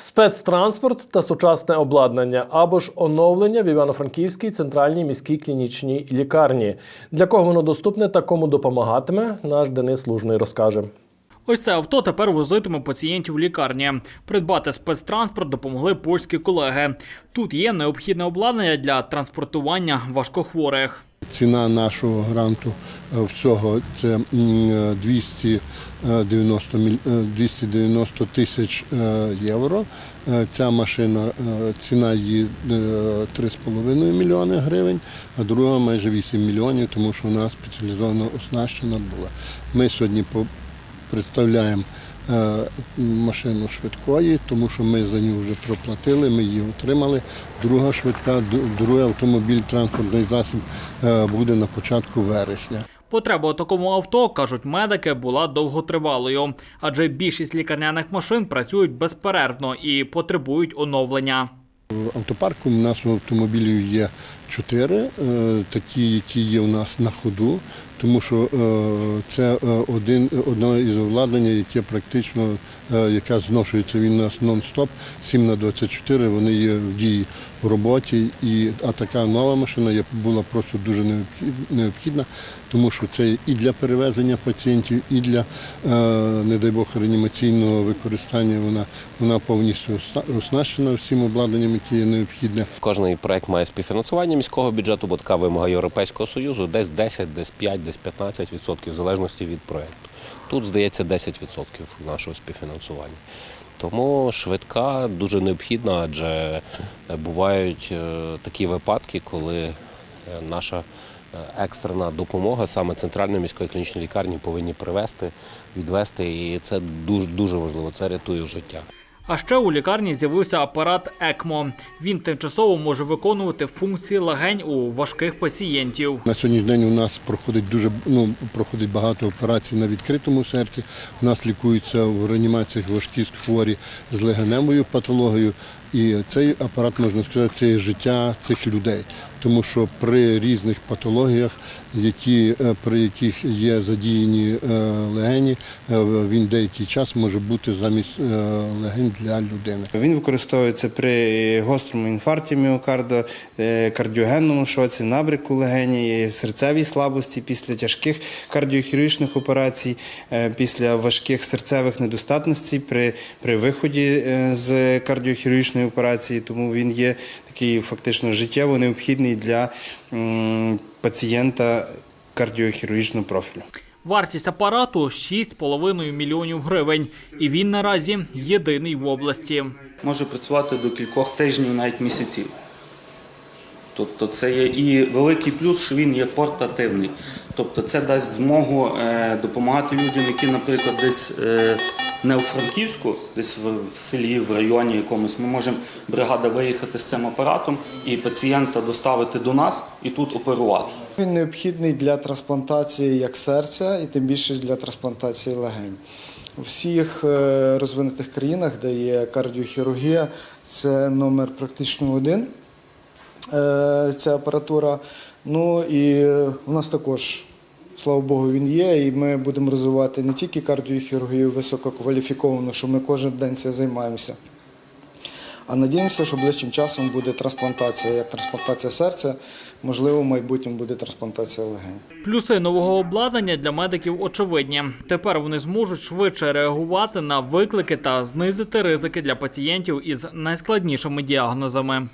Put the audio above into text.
Спецтранспорт та сучасне обладнання або ж оновлення в Івано-Франківській центральній міській клінічній лікарні. Для кого воно доступне та кому допомагатиме, наш Денис Лужний розкаже. Ось це авто тепер возитиме пацієнтів в лікарні. Придбати спецтранспорт допомогли польські колеги. Тут є необхідне обладнання для транспортування важкохворих. Ціна нашого гранту е, всього це е, 290, е, 290 тисяч е, євро. Е, Ця машина, е, ціна її е, 3,5 мільйони гривень, а друга майже 8 мільйонів, тому що вона спеціалізовано оснащена була. Ми сьогодні представляємо е, машину швидкої, тому що ми за нього вже проплатили, ми її отримали. Друга швидка, другий автомобіль, транспортний засіб е, буде на початку вересня. Потреба у такому авто, кажуть медики, була довготривалою, адже більшість лікарняних машин працюють безперервно і потребують оновлення. В автопарку у нас автомобілів є чотири, е, такі, які є у нас на ходу, тому що е, це е, один, одне із обладнання, яке практично яке зношується він у нас нон-стоп, 7 на 24, вони є в дії в роботі. І, а така нова машина була просто дуже необхідна, тому що це і для перевезення пацієнтів, і для, не дай Бог, реанімаційного використання. Вона, вона повністю оснащена всім обладнанням, яке є необхідне. Кожний проект має співфінансування міського бюджету, бо така вимога Європейського Союзу, десь 10, десь 5, десь 15 відсотків, в залежності від проекту. Тут, здається, 10 відсотків нашого співфінансування. Тому швидка дуже необхідна, адже бувають е, такі випадки, коли е, наша е, екстрена допомога саме центральної міської клінічної лікарні повинні привезти, відвести, і це дуже, дуже важливо. Це рятує життя. А ще у лікарні з'явився апарат ЕКМО. Він тимчасово може виконувати функції легень у важких пацієнтів. На сьогоднішній день у нас проходить дуже ну, проходить багато операцій на відкритому серці. У нас лікуються в реанімаціях важкі хворі з легеневою патологією. І цей апарат, можна сказати, це життя цих людей. Тому що при різних патологіях, які, е, при яких є задіяні е, легені, е, він деякий час може бути замість легень для людини. Він використовується при гострому інфаркті міокарда, е, кардіогенному шоці, набрику легені, серцевій слабості після тяжких кардіохірургічних операцій, е, після важких серцевих недостатностей при, при виході е, з кардіохірургічної операції. Тому він є такий фактично життєво необхідний для пацієнта кардіохірургічного профілю. Вартість апарату 6,5 мільйонів гривень, і він наразі єдиний в області. може працювати до кількох тижнів, навіть місяців. Тобто це є і великий плюс, що він є портативний. Тобто це дасть змогу е, допомагати людям, які, наприклад, десь е, не у Франківську, десь в, селі, в районі якомусь. Ми можемо бригада виїхати з цим апаратом і пацієнта доставити до нас і тут оперувати. Він необхідний для трансплантації як серця, і тим більше для трансплантації легень. У всіх е, розвинутих країнах, де є кардіохірургія, це номер практично один. е, Ця апаратура. Ну і у нас також, слава Богу, він є. І ми будемо розвивати не тільки кардіохірургію висококваліфіковану, що ми кожен день цим займаємося. А надіємося, що ближчим часом буде трансплантація, як трансплантація серця, можливо, в майбутньому буде трансплантація легень. Плюси нового обладнання для медиків очевидні. Тепер вони зможуть швидше реагувати на виклики та знизити ризики для пацієнтів із найскладнішими діагнозами.